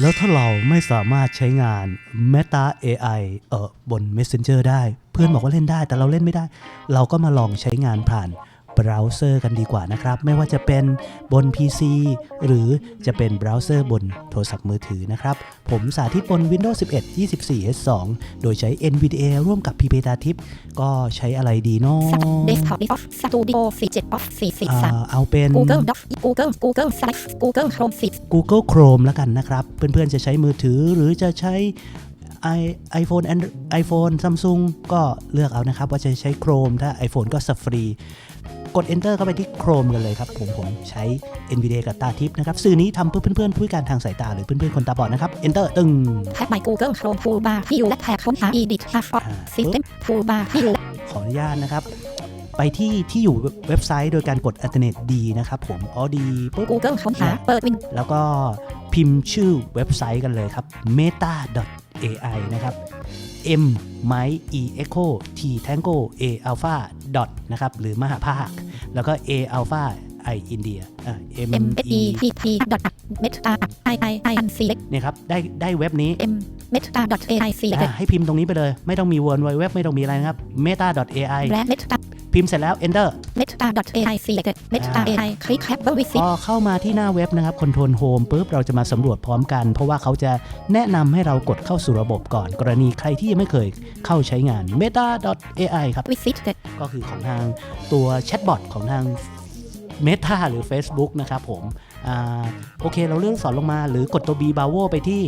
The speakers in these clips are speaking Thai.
แล้วถ้าเราไม่สามารถใช้งาน Meta AI เออบน Messenger ได้ เพื่อนบอกว่าเล่นได้แต่เราเล่นไม่ได้ เราก็มาลองใช้งานผ่าน บราว์เซอร์กันดีกว่านะครับ ไม่ว่าจะเป็นบน PC หรือจะเป็นเบราว์เซอร์บนโทรศัพท์มือถือนะครับ ผมสาธิตบน Windows 11 24 H2 โดยใช้ NVDA ร่วมกับ p p t a t i p ก็ใช้อะไรดีเนาะเดสก์ท็อปออฟสตูดิโอ47 Off อ่า43เอาเป็น Google Docs Google Google Slides Google Chrome 10 Google Chrome แล้วกันนะครับ เพื่อนๆจะใช้มือถือหรือจะใช้ i- iPhone Android iPhone Samsung ก็เลือกเอานะครับ ว่าจะใช้ Chrome ถ้า iPhone ก็ Safari กด Enter เข้าไปที่ Chrome กันเลยครับ ผมผมใช้ NVIDIA กับตาทิพย์นะครับ สื่อนี้ทำเพื่อเพื่อนๆผู้พิการทางสายตาหรือเพื่อนๆคนตาบอดนะครับ Enter ตึงแท็บ My Google Chrome Toolbar ที่อยู่และแท็บค้นหา Edit h a s h อ่า System Toolbar ที่อยู่ขออนุญาตนะครับไปที่ที่อยู่เว็บไซต์โดยการกด Alternate D นะครับผมอ๋อดีปุ๊บ Google ค้นหาเปิดวินแล้วก็พิมพ์ชื่อเว็บไซต์กันเลยครับ meta.ai นะครับ m m i e echo t tango a alpha dot นะครับหรือมหาภาค แล้วก็ a alpha i india อ่า m M S e E P P dot Meta I I I N Select เนี่ยครับได้ได้เว็บนี้ M Meta dot AI Select อ่าให้พิมพ์ตรงนี้ไปเลย ไม่ต้องมี w w w ไม่ต้องมีอะไรนะครับ meta.ai และ Meta พิมพ์เสร็จแล้ว enter Meta dot AI Select Meta อ่า AI คลิก Have Visit พอเข้ามาที่หน้าเว็บนะครับ Control Home ปุ๊บเราจะมาสำรวจพร้อมกัน เพราะว่าเขาจะแนะนำให้เรากดเข้าสู่ระบบก่อน กรณีใครที่ยังไม่เคยเข้าใช้งาน meta.ai ครับ Visit ก็คือของทางตัวแชทบอทของทาง Meta หรือ Facebook นะครับผม อ่า โอเค เราเลื่อนสอนลงมาหรือกดตัว B b a w o ไปที่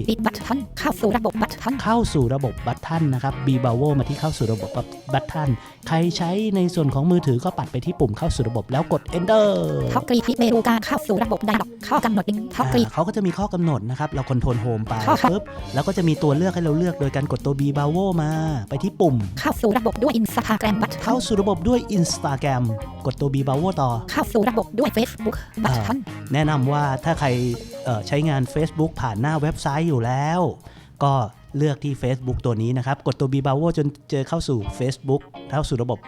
ปิด Button เข้าสู่ระบบ Button เข้าสู่ระบบบัตทันนะครับ B b a w o มาที่เข้าสู่ระบบบัตทันใครใช้ในส่วนของมือถือก็ปัดไปที่ปุ่มเข้าสู่ระบบแล้วกด Enter ท็อปกรีที่เมนูการเข้าสู่ระบบไดร็อกข้อกำหนดลิงท็อปกรีอ่าเขาก็จะมีข้อกำหนดนะครับ เราคอนโทรลโฮมไปครับปุ๊บแล้วก็จะมีตัวเลือกให้เราเลือกโดยการกดตัว B b a w o มา ไปที่ปุ่ม เข้าสู่ระบบด้วย Instagram Button เข้าสู่ระบบด้วย Instagram กดตัว B b a w o ต่อ เข้าสู่ระบบด้วย Facebook Button แนะนำว่าถ้าใครเอ่อ ใช้งาน Facebook ผ่านหน้าเว็บไซต์อยู่แล้ว ก็เลือกที่ Facebook ตัวนี้นะครับ กดตัว b b a w o จนเจอเข้าสู่ Facebook เข้าสู่ระบบ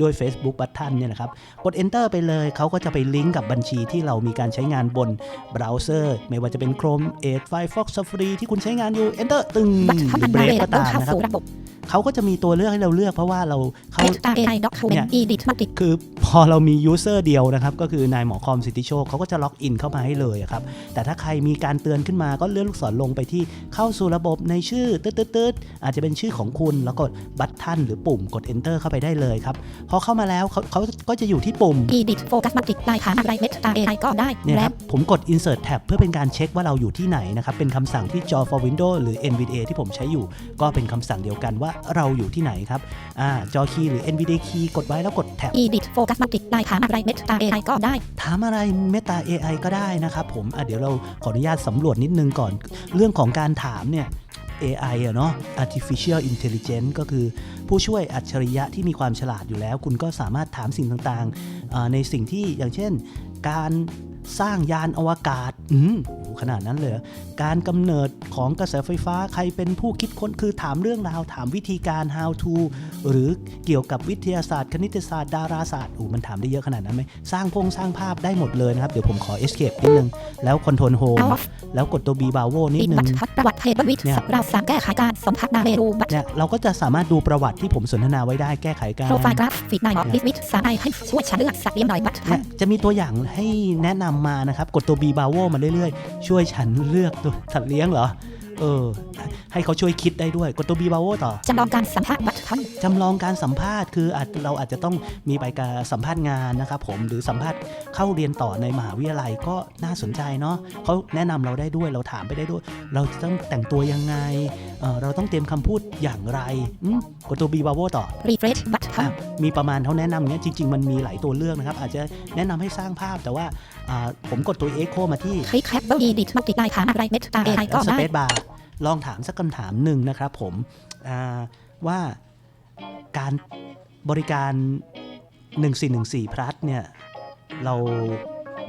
ด้วย Facebook Button เนี่ยนะครับ กด Enter ไปเลย เขาก็จะไปลิงก์กับบัญชีที่เรามีการใช้งานบนเบราว์เซอร์ ไม่ว่าจะเป็น Chrome Edge Firefox Safari ที่คุณใช้งานอยู่ Enter ตึงบัตรหเท่ารืนั้อนเบรนะกเวก็ลาตามเข้านะครับสู่ระบบเขาก็จะมีตัวเลือกให้เราเลือกเพราะว่าเราเข้า Meta AI เนี่ Document ย Edit Multi คือพอเรามียูเซอร์เดียวนะครับ ก็คือนายหมอคอมสิทธิโชคเขาก็จะล็อกอินเข้ามาให้เลยอะครับ แต่ถ้าใครมีการเตือนขึ้นมาก็เลื่อนลูกศรลงไปที่เข้าสู่ระบบในชื่อตืดๆๆอาจจะเป็นชื่อของคุณแล้วกดบัตทันหรือปุ่มกด enter เข้าไปได้เลยครับพอเข้ามาแล้วเขาเขาก็จะอยู่ที่ปุ่ม Edit Focus Multi ได้ถามอะไร Meta AI ก็ได้เนี่ยคและรับผมกด insert tab เพื่อเป็นการเช็คว่าเราอยู่ที่ไหนนะครับเป็นคำสั่งที่ Java for Windows หรือ NVDA ที่ผมใช้อยู่ ก็เป็นคำสั่งเดียวกันว่าเราอยู่ที่ไหนครับอ่าจอคีย์หรือ NVDA key กดไว้แล้วกด tab Edit Focus Multi ได้ถามอะไร Meta AI ก็ได้ ถามอะไร Meta AI ก็ได้นะครับผมอะเดี๋ยวเราขออนุญาตสำรวจนิดนึงก่อน เรื่องของการถามเนี่ย AI อะเนาะ artificial intelligence ก็คือผู้ช่วยอัจฉริยะที่มีความฉลาดอยู่แล้ว คุณก็สามารถถามสิ่งต่างๆอ่าในสิ่งที่อย่างเช่น การสร้างยานอวกาศอืมโห ขนาดนั้นเลยเหรอการกำเนิดของกระแสไฟฟ้าใครเป็นผู้คิดค้นคือถามเรื่องราวถามวิธีการ how to หรือเกี่ยวกับวิทยาศาสตร์ คณิตศาสตร์ดาราศาสตร์โอ้มันถามได้เยอะขนาดนั้นไหมสร้างพงสร้างภาพได้หมดเลยนะครับ เดี๋ยวผมขอ escape นิดนึง แล้ว control home Off แล้วกดตัว b b a w o นิดปิดนึบังตรทัดประวัติเหตุวิทย์เนี่ยเราสามแก้ไขการสัมผัสนาเมรูบัตรเนี่ยเราก็จะสามารถดูประวัติที่ผมสนทนาไว้ได้แก้ไขการโปรไฟล์กราฟฟิกนายดิสมิทสามไอให้ช่วยฉันเลือกสัตว์เลี้ยงหน่อยบัตรเนี่ยจะมีตัวอย่างให้แนะนำมานะครับ กดตัว b b a w o มาเรื่อยๆช่วยฉันเลือกตัวสัตว์เลี้ยงเหรอ เออ ให้เขาช่วยคิดได้ด้วยกดตัวบีบาโอต่อจำลองการสัมภาษณ์บ ทันจำลองการสัมภาษณ์ คืออาจเราอาจจะต้องมีไปการสัมภาษณ์งานนะครับผมหรือสัมภาษณ์เข้าเรียนต่อในมหาวิทยาลัยก็น่าสนใจเนาะเขาแนะนำเราได้ด้วยเราถามไปได้ด้วย เราจะต้องแต่งตัวยังไงเออเราต้องเตรียมคำพูดอย่างไรอืมกดตัว b b a w o ต่อรีเฟรชบัตรทัอะนมีประมาณเขาแนะนำเนี้ยจริง ๆ มันมีหลายตัวเลือกนะครับ อาจจะแนะนำให้สร้างภาพแต่ว่าอ่าผมกดตัว Echo มาที่คลิกแคปเบิลอีดิทมัลติได้ถามอะไร Meta AI ก็สได้เปซบาร์ลองถามสักคำถามหนึ่งนะครับผมอ่าว่า การบริการ 1414 plus เนี่ยเรา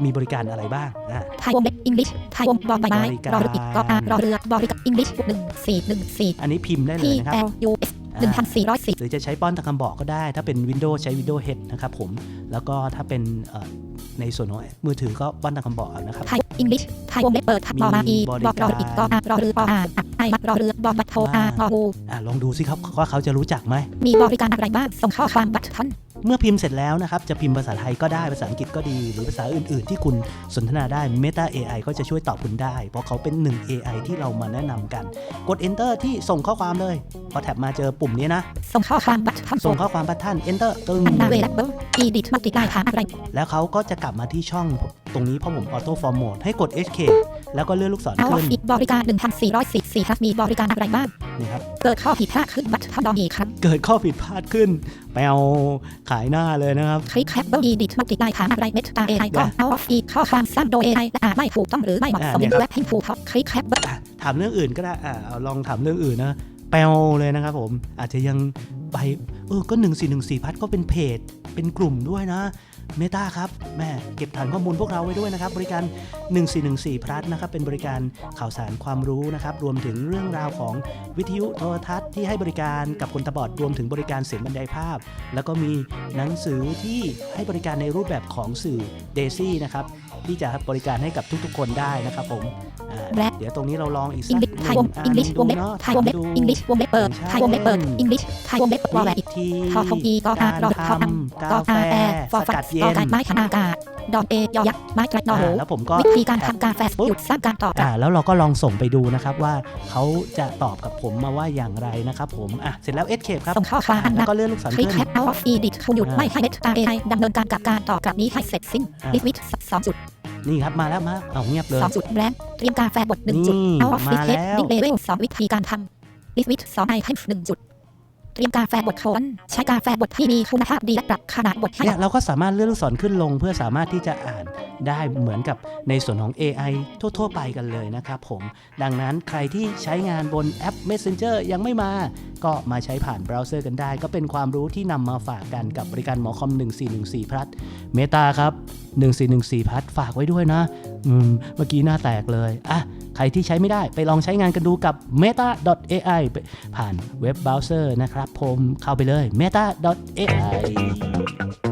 มีบริการอะไรบ้างอะไทยวงเล็บอังกฤษไทยวงบอใบไม้บริการรอเรืออีกกออารอเรือบริการอังกฤษหนึ่งสี่หนึ่งสี่อันนี้พิมพ์ได้เล T ยนะครับ L U S หนึ่งพันสี่ร้อยสิบหรือจะใช้ป้อนตะคำบอกก็ได้ ถ้าเป็น Windows ใช้ Windows Head นะครับผม แล้วก็ถ้าเป็นเอ่อในส่วนของมือถือก็ป้อนตะคำบอกเอานะครับไทย English ไทยวงเล็บเปิดทับมีบอมาอีบบริอกการรออีกกออารอเรือปออ่า นอับไอมัดรอเรือบอบัตโทอาว่ารอฮูอะลองดูสิครับว่าเขาจะรู้จักไหม มีบริการอะไรบ้าง ส่งข้อความบัตทอนเมื่อพิมพ์เสร็จแล้วนะครับ จะพิมพ์ภาษาไทยก็ได้ ภาษาอังกฤษก็ดี หรือภาษาอื่น ๆ ที่คุณสนทนาได้ Meta AI ก็จะช่วยตอบคุณได้ เพราะเขาเป็นหนึ่ง AI ที่เรามาแนะนำกัน กด Enter ที่ส่งข้อความเลย พอแท็บมาเจอปุ่มนี้นะ ส่งข้อความบัตทอนส่งข้อความบัตท่าน Enter ตึงอันนาเวลเบิลอีดิทมัลติไลน์หาอะไร แล้วเขาก็จะกลับมาที่ช่องตรงนี้เพราะผม Auto Format ให้กด HK แล้วก็เลื่อนลูกศรเอาขึ้นอีกบริการ 1,444ครับมีบริการอะไรบ้างนี่ครับเกิดข้อผิดพลาดขึ้นบัตทอนดอมีครับ เกิดข้อผิดพลาดขึ้นแปลขายหน้าเลยนะครับคลิกแคปเบิลอีดิทมัลติไลน์หาอะไรเมตาเอไอก็เอาอีกข้อความสั้นโดยเอไอและอ่านไม่ถูกต้องหรือไม่เหมาะสมอ่าเนี่ยครับและพิมพ์ถูกครับคลิกแคปเบิลอะถามเรื่องอื่นก็ได้อะเอาลองถามเรื่องอื่นนะแปลเลยนะครับผมอาจจะยังไป เออก็1414พัดก็เป็นเพจ เป็นกลุ่มด้วยนะเมตาครับแม่เก็บฐานข้อมูลพวกเราไว้ด้วยนะครับ บริการ 1414พลัสนะครับเป็นบริการข่าวสารความรู้นะครับรวมถึงเรื่องราวของวิทยุโทรทัศน์ที่ให้บริการกับคนตาบอดรวมถึงบริการเสียงบรรยายภาพ แล้วก็มีหนังสือที่ให้บริการในรูปแบบของสื่อเดซี่นะครับที่จะบริการให้กับทุกๆ คนได้นะครับผมอ่าและเดี๋ยวตรงนี้เราลองอีกสัอิกงหลินึ่ชงไทยวงอันอิงลิชวงเล็บดูเนาะไทยวงเล็บดูอิงลิชวงเล็บเปิดใช่ไทยวงเล็บเปิดอิงลิชไทยวงเล็บวอลแหวนวิธีทอทงอีกออาการรอทอทำกกาอแฟอาแอร์ฟอสฟักัดเย็กอนไก่ไม้ขนากาดอนเอยอยักษ์ไม้กระดออ่าโหแล้วผมก็วิธีการทำกาแฟหยุดสร้างการตอบรับอ่าแล้วเราก็ลองส่งไปดูนะครับว่าเขาจะตอบกับผมมาว่าอย่างไรนะครับผมอะเสร็จแล้ว escape ครับส่งข้อความแล้วก็เลื่อนลูกศรคลิกขึ้นแคปเอาออฟอีดิทเขาหยุดไม่ให้เมตตาเอไอดำเนินการกับการตอบกลับนี้ให้เสร็จสิ้นลิสวิตสองจุดนี่ครับ มาแล้วมาเอาเงียบเลยสองจุดแบงค์เตรียมกาแฟบดหนึ่งจุดเอาออฟฟิศเทสดิ้งเลเวลสองวิธีการทำลิสวิตสองไอเทมหนึ่งจุด เตรียมกาแฟบดโคนใช้กาแฟบดที่มีคุณภาพดีและปรับขนาดบดให้เนี่ยเราก็สามารถเลื่อนลูกศรขึ้นลง เพื่อสามารถที่จะอ่านได้เหมือนกับในส่วนของ AI ทั่ว ๆ ไปกันเลยนะครับผม ดังนั้นใครที่ใช้งานบนแอป Messenger ยังไม่มา ก็มาใช้ผ่านเบราว์เซอร์กันได้ ก็เป็นความรู้ที่นำมาฝากกันกับบริการหมอคอม 1414 พลัสเมตาครับ 1414พัทฝากไว้ด้วยนะ อืม เมื่อกี้หน้าแตกเลย อะ ใครที่ใช้ไม่ได้ไปลองใช้งานกันดูกับ meta.ai ผ่านเว็บเบราว์เซอร์นะครับผมเข้าไปเลย meta.ai